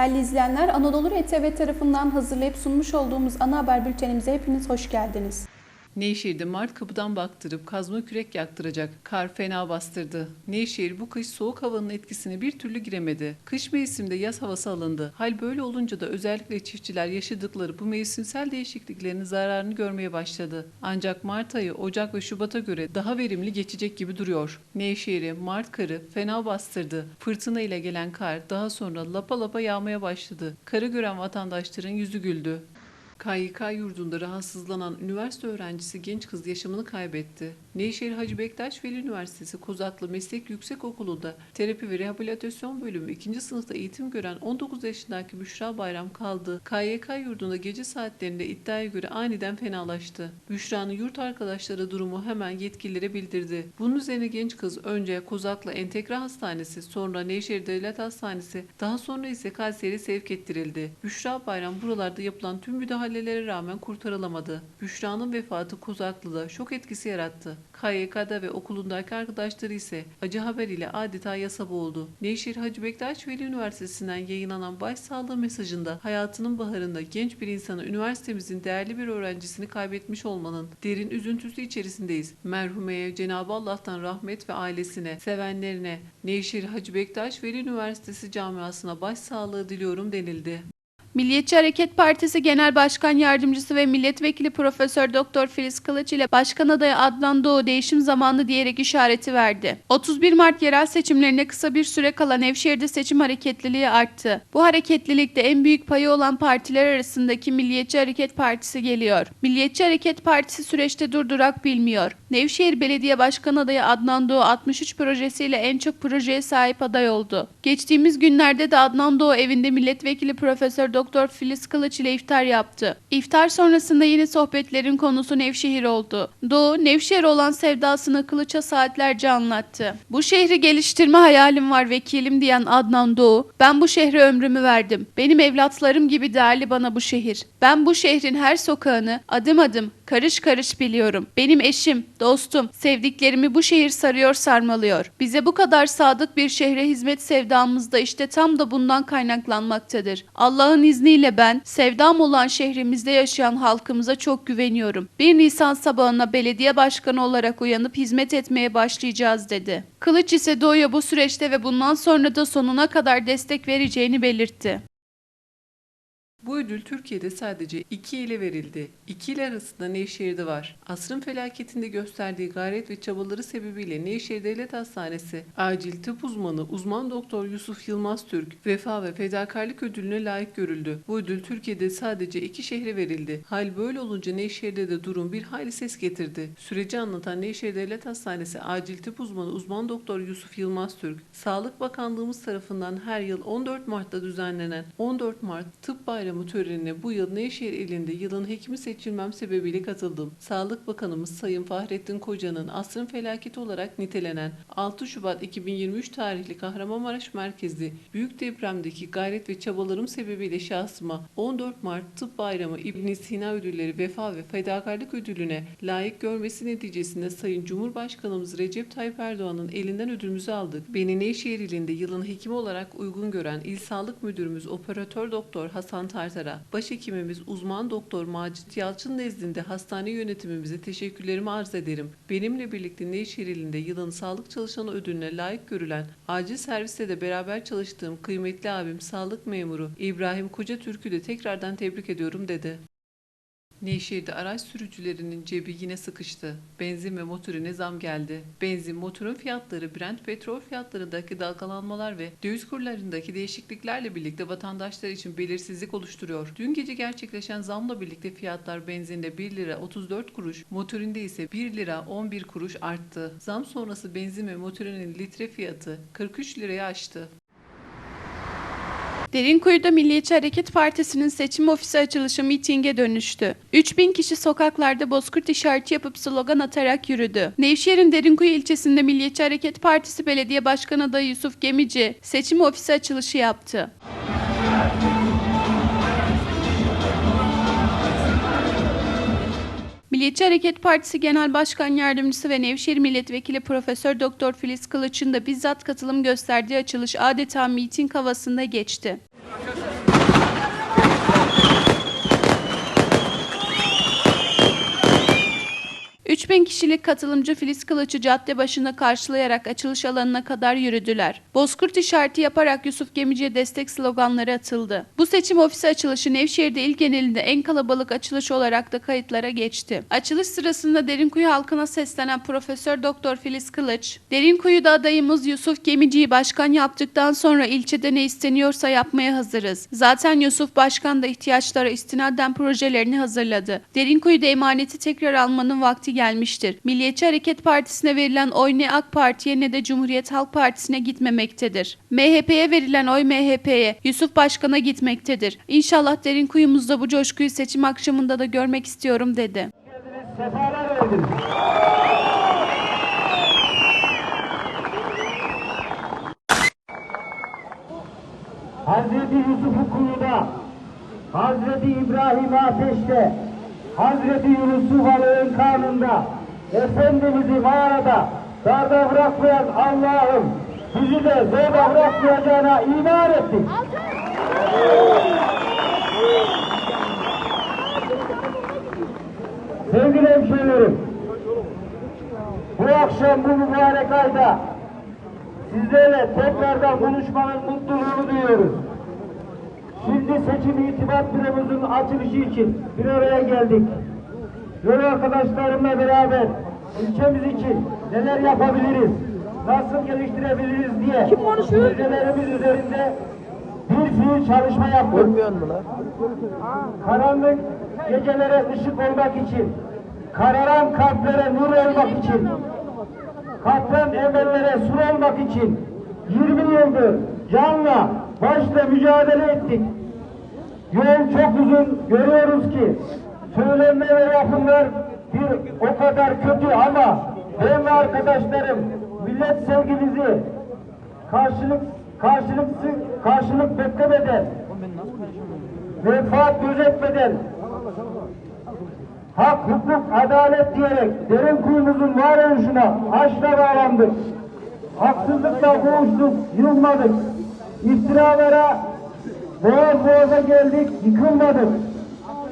Değerli izleyenler, Anadolu RTV tarafından hazırlayıp sunmuş olduğumuz ana haber bültenimize hepiniz hoş geldiniz. Nevşehir'de Mart kapıdan baktırıp kazma kürek yaktıracak. Kar fena bastırdı. Nevşehir bu kış soğuk havanın etkisine bir türlü giremedi. Kış mevsiminde yaz havası alındı. Hal böyle olunca da özellikle çiftçiler yaşadıkları bu mevsimsel değişikliklerin zararını görmeye başladı. Ancak Mart ayı Ocak ve Şubat'a göre daha verimli geçecek gibi duruyor. Nevşehir'e Mart karı fena bastırdı. Fırtına ile gelen kar daha sonra lapa lapa yağmaya başladı. Karı gören vatandaşların yüzü güldü. KYK yurdunda rahatsızlanan üniversite öğrencisi genç kız yaşamını kaybetti. Nevşehir Hacı Bektaş Veli Üniversitesi Kozaklı Meslek Yüksekokulu'nda terapi ve rehabilitasyon bölümü 2. sınıfta eğitim gören 19 yaşındaki Büşra Bayram kaldı. KYK yurdunda gece saatlerinde iddiaya göre aniden fenalaştı. Büşra'nın yurt arkadaşları durumu hemen yetkililere bildirdi. Bunun üzerine genç kız önce Kozaklı Entegre Hastanesi, sonra Nevşehir Devlet Hastanesi, daha sonra ise Kayseri sevk ettirildi. Büşra Bayram buralarda yapılan tüm müdahalelere rağmen kurtarılamadı. Büşra'nın vefatı Kozaklı'da şok etkisi yarattı. KYK'da ve okulundaki arkadaşları ise acı haber ile adeta yasa boğuldu. Nevşehir Hacı Bektaş Veli Üniversitesi'nden yayınlanan başsağlığı mesajında hayatının baharında genç bir insanı üniversitemizin değerli bir öğrencisini kaybetmiş olmanın derin üzüntüsü içerisindeyiz. Merhumeye Cenab-ı Allah'tan rahmet ve ailesine, sevenlerine, Nevşehir Hacı Bektaş Veli Üniversitesi camiasına başsağlığı diliyorum denildi. Milliyetçi Hareket Partisi Genel Başkan Yardımcısı ve Milletvekili Profesör Doktor Filiz Kılıç ile Başkan adayı Adnan Doğu değişim zamanı diyerek işareti verdi. 31 Mart yerel seçimlerine kısa bir süre kala Nevşehir'de seçim hareketliliği arttı. Bu hareketlilikte en büyük payı olan partiler arasındaki Milliyetçi Hareket Partisi geliyor. Milliyetçi Hareket Partisi süreçte durdurak bilmiyor. Nevşehir Belediye Başkan adayı Adnan Doğu 63 projesiyle en çok projeye sahip aday oldu. Geçtiğimiz günlerde de Adnan Doğu evinde milletvekili Profesör Doktor Filiz Kılıç ile iftar yaptı. İftar sonrasında yine sohbetlerin konusu Nevşehir oldu. Doğu, Nevşehir olan sevdasını Kılıç'a saatlerce anlattı. Bu şehri geliştirme hayalim var vekilim diyen Adnan Doğu, ben bu şehre ömrümü verdim. Benim evlatlarım gibi değerli bana bu şehir. Ben bu şehrin her sokağını adım adım, karış karış biliyorum. Benim eşim, dostum, sevdiklerimi bu şehir sarıyor sarmalıyor. Bize bu kadar sadık bir şehre hizmet sevdamız da işte tam da bundan kaynaklanmaktadır. Allah'ın izniyle ben, sevdam olan şehrimizde yaşayan halkımıza çok güveniyorum. 1 Nisan sabahına belediye başkanı olarak uyanıp hizmet etmeye başlayacağız dedi. Kılıç ise Doğu'ya bu süreçte ve bundan sonra da sonuna kadar destek vereceğini belirtti. Bu ödül Türkiye'de sadece iki ile verildi. İki il arasında Nevşehir'de var. Asrın felaketinde gösterdiği gayret ve çabaları sebebiyle Nevşehir Devlet Hastanesi acil tıp uzmanı uzman doktor Yusuf Yılmaz Türk vefa ve fedakarlık ödülüne layık görüldü. Bu ödül Türkiye'de sadece iki şehre verildi. Hal böyle olunca Nevşehir'de de durum bir hayli ses getirdi. Süreci anlatan Nevşehir Devlet Hastanesi acil tıp uzmanı uzman doktor Yusuf Yılmaz Türk, Sağlık Bakanlığımız tarafından her yıl 14 Mart'ta düzenlenen 14 Mart Tıp Bayramı törenine bu yıl Nevşehir ilinde yılın hekimi seçilmem sebebiyle katıldım. Sağlık Bakanımız Sayın Fahrettin Koca'nın asrın felaketi olarak nitelenen 6 Şubat 2023 tarihli Kahramanmaraş merkezli büyük depremdeki gayret ve çabalarım sebebiyle şahsıma 14 Mart Tıp Bayramı İbn Sina ödülleri vefa ve fedakarlık ödülüne layık görmesi neticesinde Sayın Cumhurbaşkanımız Recep Tayyip Erdoğan'ın elinden ödülümüzü aldık. Beni Nevşehir ilinde yılın hekimi olarak uygun gören İl Sağlık Müdürümüz Operatör Doktor Hasan Tartar'a, Başhekimimiz Uzman Doktor Macit Yalçın nezdinde hastane yönetimimize teşekkürlerimi arz ederim. Benimle birlikte Nevşehir ilinde yılın sağlık çalışanı ödülüne layık görülen acil serviste de beraber çalıştığım kıymetli abim sağlık memuru İbrahim Koca Türk'ü de tekrardan tebrik ediyorum dedi. Nevşehir'de araç sürücülerinin cebi yine sıkıştı. Benzin ve motorine zam geldi. Benzin motorun fiyatları Brent petrol fiyatlarındaki dalgalanmalar ve döviz kurlarındaki değişikliklerle birlikte vatandaşlar için belirsizlik oluşturuyor. Dün gece gerçekleşen zamla birlikte fiyatlar benzinde 1 lira 34 kuruş, motorinde ise 1 lira 11 kuruş arttı. Zam sonrası benzin ve motorinin litre fiyatı 43 liraya aştı. Derinkuyu'da Milliyetçi Hareket Partisi'nin seçim ofisi açılışı mitinge dönüştü. 3000 kişi sokaklarda bozkurt işareti yapıp slogan atarak yürüdü. Nevşehir'in Derinkuyu ilçesinde Milliyetçi Hareket Partisi Belediye Başkan adayı Yusuf Gemici seçim ofisi açılışı yaptı. Milliyetçi Hareket Partisi Genel Başkan Yardımcısı ve Nevşehir Milletvekili Profesör Doktor Filiz Kılıç'ın da bizzat katılım gösterdiği açılış adeta miting havasında geçti. 3000 kişilik katılımcı Filiz Kılıç'ı cadde başında karşılayarak açılış alanına kadar yürüdüler. Bozkurt işareti yaparak Yusuf Gemici'ye destek sloganları atıldı. Bu seçim ofisi açılışı Nevşehir'de il genelinde en kalabalık açılış olarak da kayıtlara geçti. Açılış sırasında Derinkuyu halkına seslenen Profesör Doktor Filiz Kılıç, Derinkuyu'da adayımız Yusuf Gemici'yi başkan yaptıktan sonra ilçede ne isteniyorsa yapmaya hazırız. Zaten Yusuf Başkan da ihtiyaçlara istinaden projelerini hazırladı. Derinkuyu'da emaneti tekrar almanın vakti gelmiştir. Milliyetçi Hareket Partisi'ne verilen oy ne AK Parti'ye ne de Cumhuriyet Halk Partisi'ne gitmemektedir. MHP'ye verilen oy MHP'ye, Yusuf Başkan'a gitmektedir. İnşallah Derinkuyu'muzda bu coşkuyu seçim akşamında da görmek istiyorum dedi. Hazreti Yusuf'u kuyuda, Hazreti İbrahim ateşte, Hazreti Yunus'u balığın karnında, Efendimiz'i mağarada, darda bırakmayan Allah'ım bizi de zorda bırakmayacağına iman ettik. Sevgili hemşehrilerim, bu akşam bu mübarek ayda sizlerle tekrardan buluşmanın mutluluğunu duyuyoruz. Şimdi seçim itibat büromuzun açılışı için bir araya geldik. Yol arkadaşlarımla beraber ilçemiz için neler yapabiliriz, nasıl geliştirebiliriz diye projelerimiz üzerinde bir fiil çalışma yaptık. Karanlık gecelere ışık olmak için, kararan kalplere nur olmak için, katran emellere sur olmak için 20 yıldır canla başla mücadele ettik. Yol çok uzun, görüyoruz ki söylenme ve yapımlar bir o kadar kötü ama ben arkadaşlarım millet sevgimizi karşılık karşılıksız karşılık beklemeden menfaat gözetmeden hak, hukuk, adalet diyerek derin kuyumuzun varoluşuna haşla bağlandık. Haksızlıkla boğuştuk, yılmadık. İftiralara boğaz boğaza geldik, yıkılmadık.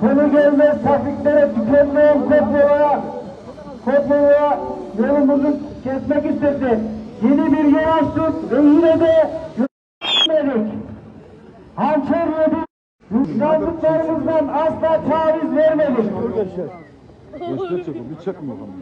Sonu gelmez trafiklere tükenmeyen kopyalara, kopyalara yolumuzu kesmek istedi. Yeni bir yol açtık ve yine de yürümedik. Hançer yedik. İnandıklarımızdan asla taviz vermedik.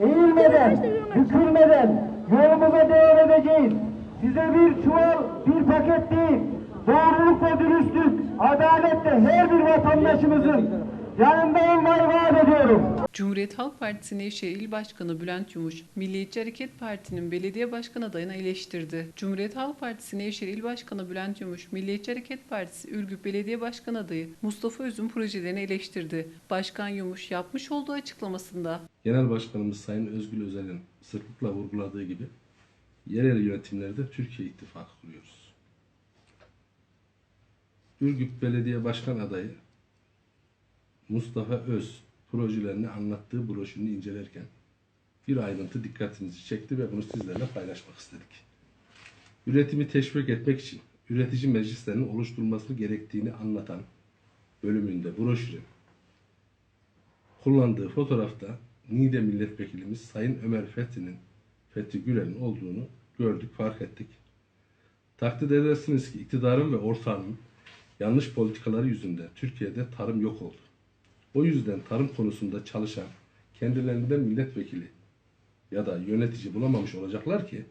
Eğilmeden, bükülmeden yolumuza devam edeceğiz. Size bir çuval, bir paket değil, doğruluk ve dürüstlük, adaletle her bir vatandaşımızın yanında olmayı vaat ediyorum. Cumhuriyet Halk Partisi Nevşehir İl Başkanı Bülent Yumuş, Milliyetçi Hareket Parti'nin belediye başkan adayını eleştirdi. Cumhuriyet Halk Partisi Nevşehir İl Başkanı Bülent Yumuş, Milliyetçi Hareket Partisi Ürgüp Belediye Başkan adayı Mustafa Öz'ün projelerini eleştirdi. Başkan Yumuş yapmış olduğu açıklamasında Genel Başkanımız Sayın Özgül Özel'in sıklıkla vurguladığı gibi yerel yönetimlerde Türkiye İttifakı kuruyoruz. Ürgüp Belediye Başkan adayı Mustafa Öz projelerini anlattığı broşürünü incelerken bir ayrıntı dikkatimizi çekti ve bunu sizlerle paylaşmak istedik. Üretimi teşvik etmek için üretici meclislerinin oluşturulması gerektiğini anlatan bölümünde broşürün kullandığı fotoğrafta Niğde milletvekilimiz Sayın Ömer Fethi'nin Fethi Güler'in olduğunu gördük, fark ettik. Takdir edersiniz ki iktidarın ve ortağının yanlış politikaları yüzünden Türkiye'de tarım yok oldu. O yüzden tarım konusunda çalışan kendilerinden milletvekili ya da yönetici bulamamış olacaklar ki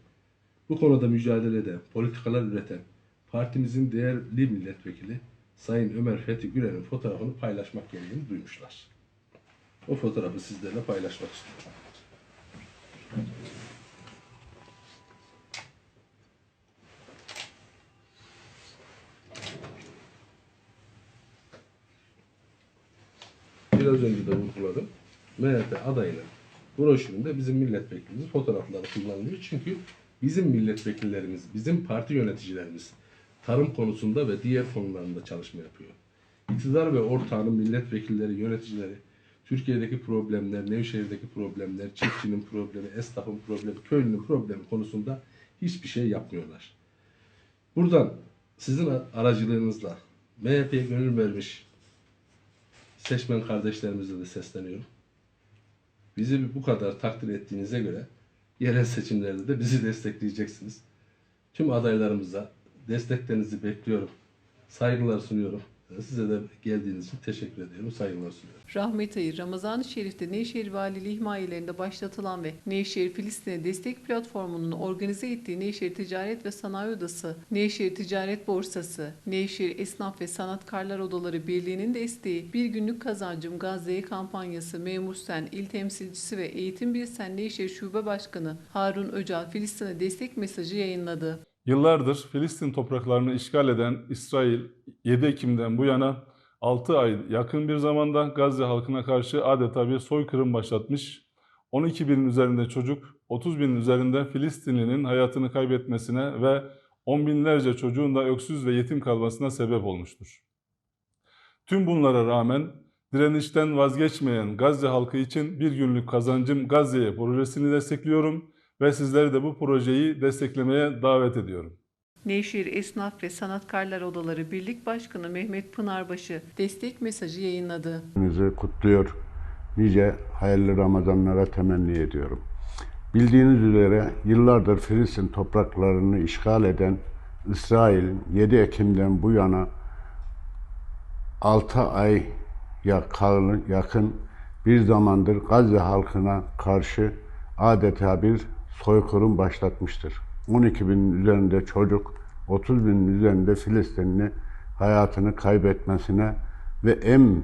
bu konuda mücadele eden, politikalar üreten partimizin değerli milletvekili Sayın Ömer Fethi Güler'in fotoğrafını paylaşmak gereğini duymuşlar. O fotoğrafı sizlerle paylaşmak istiyorum. Biraz önce de vurguladım. MHP adayının broşüründe bizim milletvekilimiz fotoğrafları kullanılıyor. Çünkü bizim milletvekillerimiz, bizim parti yöneticilerimiz tarım konusunda ve diğer konularında çalışma yapıyor. İktidar ve ortağının milletvekilleri, yöneticileri Türkiye'deki problemler, Nevşehir'deki problemler, çiftçinin problemi, esnafın problemi, köylünün problemi konusunda hiçbir şey yapmıyorlar. Buradan sizin aracılığınızla MHP'ye gönül vermiş seçmen kardeşlerimize de sesleniyorum. Bizi bu kadar takdir ettiğinize göre yerel seçimlerde de bizi destekleyeceksiniz. Tüm adaylarımıza desteklerinizi bekliyorum. Saygılar sunuyorum. Size de geldiğiniz için teşekkür ediyorum. Saygılar sunuyorum. Rahmet Ayı, Ramazan-ı Şerif'te Nevşehir Valiliği himayelerinde başlatılan ve Nevşehir Filistin'e destek platformunun organize ettiği Nevşehir Ticaret ve Sanayi Odası, Nevşehir Ticaret Borsası, Nevşehir Esnaf ve Sanatkarlar Odaları Birliği'nin desteği Bir Günlük Kazancım Gazze'ye kampanyası Memur Sen, İl Temsilcisi ve Eğitim Bilsen Nevşehir Şube Başkanı Harun Öcal Filistin'e destek mesajı yayınladı. Yıllardır Filistin topraklarını işgal eden İsrail 7 Ekim'den bu yana 6 ay yakın bir zamanda Gazze halkına karşı adeta bir soykırım başlatmış. 12 binin üzerinde çocuk, 30 binin üzerinde Filistinlinin hayatını kaybetmesine ve on binlerce çocuğun da öksüz ve yetim kalmasına sebep olmuştur. Tüm bunlara rağmen direnişten vazgeçmeyen Gazze halkı için bir günlük kazancım Gazze'ye projesini destekliyorum ve sizleri de bu projeyi desteklemeye davet ediyorum. Nevşehir Esnaf ve Sanatkarlar Odaları Birlik Başkanı Mehmet Pınarbaşı destek mesajı yayınladı. Gününüzü kutluyor. Nice hayırlı Ramazanlara temenni ediyorum. Bildiğiniz üzere yıllardır Filistin topraklarını işgal eden İsrail 7 Ekim'den bu yana 6 aya kalın- yakın bir zamandır Gazze halkına karşı adeta bir soykırım başlatmıştır. 12 binin üzerinde çocuk, 30 binin üzerinde Filistinli hayatını kaybetmesine ve en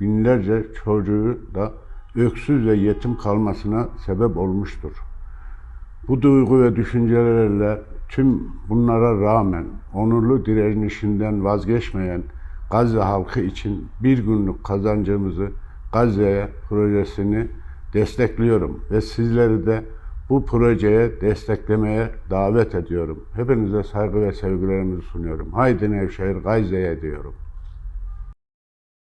binlerce çocuğu da öksüz ve yetim kalmasına sebep olmuştur. Bu duygu ve düşüncelerle tüm bunlara rağmen onurlu direnişinden vazgeçmeyen Gazze halkı için bir günlük kazancımızı Gazze'ye projesini destekliyorum ve sizleri de bu projeye desteklemeye davet ediyorum. Hepinize saygı ve sevgilerimi sunuyorum. Haydi Nevşehir Gazze'ye diyorum.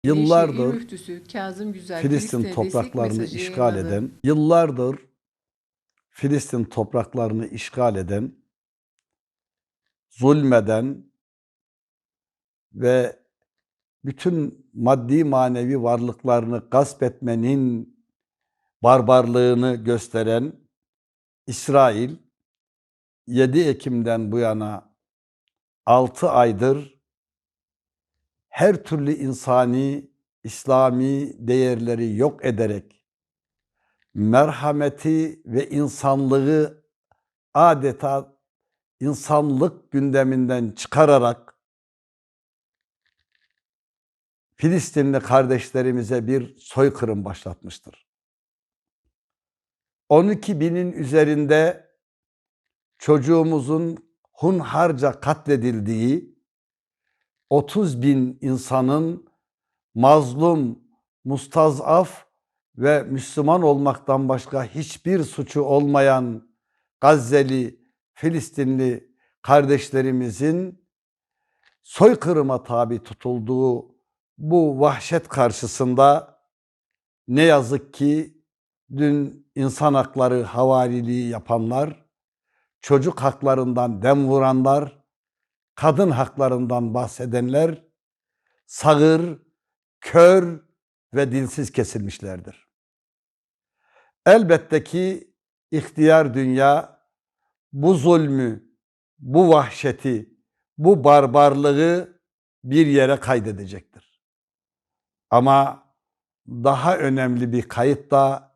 Yıllardır Müftüsü Kazım Güzel Filistin Filistin'e destek topraklarını işgal yayınladı. eden, yıllardır Filistin topraklarını işgal eden, zulmeden ve bütün maddi manevi varlıklarını gasp etmenin barbarlığını gösteren İsrail 7 Ekim'den bu yana 6 aydır her türlü insani, İslami değerleri yok ederek merhameti ve insanlığı adeta insanlık gündeminden çıkararak Filistinli kardeşlerimize bir soykırım başlatmıştır. 12 binin üzerinde çocuğumuzun hunharca katledildiği, 30 bin insanın mazlum, mustazaf ve Müslüman olmaktan başka hiçbir suçu olmayan Gazze'li, Filistinli kardeşlerimizin soykırıma tabi tutulduğu bu vahşet karşısında ne yazık ki dün insan hakları havariliği yapanlar, çocuk haklarından dem vuranlar, kadın haklarından bahsedenler sağır, kör ve dilsiz kesilmişlerdir. Elbette ki ihtiyar dünya bu zulmü, bu vahşeti, bu barbarlığı bir yere kaydedecektir. Ama daha önemli bir kayıt da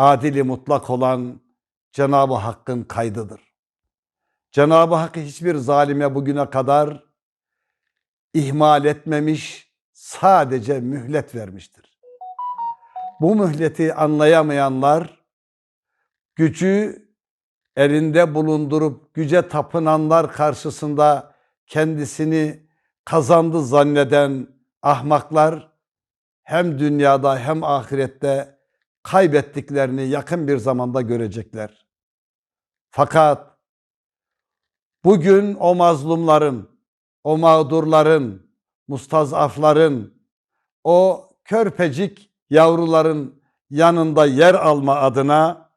adili mutlak olan Cenab-ı Hakk'ın kaydıdır. Cenab-ı Hak hiçbir zalime bugüne kadar ihmal etmemiş, sadece mühlet vermiştir. Bu mühleti anlayamayanlar, gücü elinde bulundurup güce tapınanlar karşısında kendisini kazandı zanneden ahmaklar hem dünyada hem ahirette kaybettiklerini yakın bir zamanda görecekler. Fakat bugün o mazlumların, o mağdurların, mustazafların, o körpecik yavruların yanında yer alma adına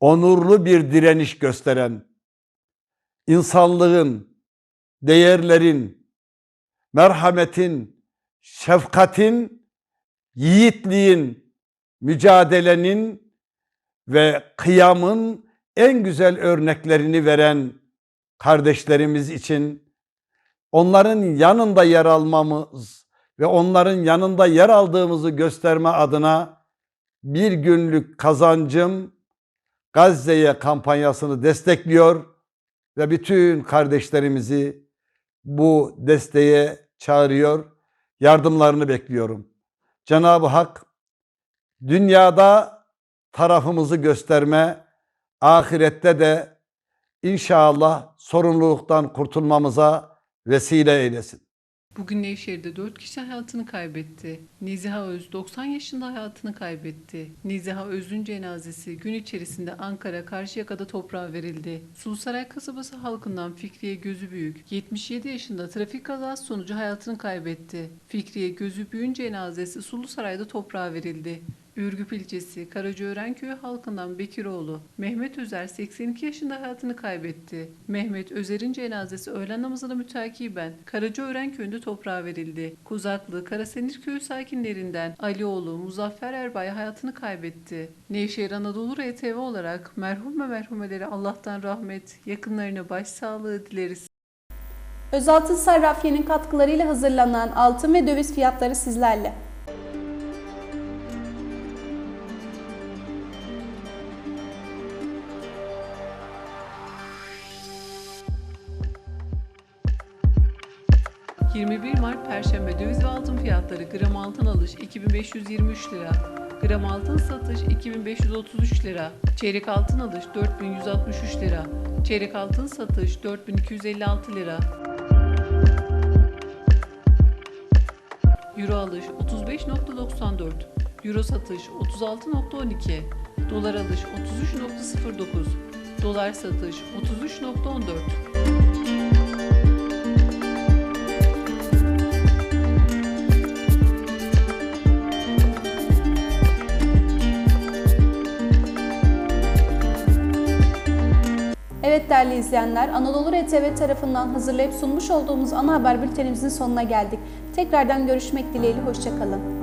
onurlu bir direniş gösteren, insanlığın, değerlerin, merhametin, şefkatin, yiğitliğin, mücadelenin ve kıyamın en güzel örneklerini veren kardeşlerimiz için onların yanında yer almamız ve onların yanında yer aldığımızı gösterme adına bir günlük kazancım Gazze'ye kampanyasını destekliyor ve bütün kardeşlerimizi bu desteğe çağırıyor, yardımlarını bekliyorum. Cenab-ı Hak dünyada tarafımızı gösterme, ahirette de inşallah sorumluluktan kurtulmamıza vesile eylesin. Bugün Nevşehir'de 4 kişi hayatını kaybetti. Neziha Öz 90 yaşında hayatını kaybetti. Neziha Öz'ün cenazesi gün içerisinde Ankara Karşıyaka'da toprağa verildi. Sulusaray kasabası halkından Fikriye Gözü Büyük 77 yaşında trafik kazası sonucu hayatını kaybetti. Fikriye Gözü Büyük'ün cenazesi Sulusaray'da toprağa verildi. Ürgüp ilçesi Karacaören köyü halkından Bekiroğlu Mehmet Özer 82 yaşında hayatını kaybetti. Mehmet Özer'in cenazesi öğlen namazına mütakiben Karacaören köyünde toprağa verildi. Kuzaklı Karasenir köyü sakinlerinden Alioğlu Muzaffer Erbay hayatını kaybetti. Nevşehir Anadolu RTV olarak merhum ve merhumelere Allah'tan rahmet, yakınlarına başsağlığı dileriz. Özaltın Sarrafiye'nin katkılarıyla hazırlanan altın ve döviz fiyatları sizlerle. ...21 Mart Perşembe döviz ve altın fiyatları. Gram altın alış 2523 lira, gram altın satış 2533 lira, çeyrek altın alış 4163 lira, çeyrek altın satış 4256 lira. Euro alış 35.94, Euro satış 36.12, Dolar alış 33.09, Dolar satış 33.14. değerli izleyenler, Anadolu RTV tarafından hazırlayıp sunmuş olduğumuz ana haber bültenimizin sonuna geldik. Tekrardan görüşmek dileğiyle, hoşçakalın.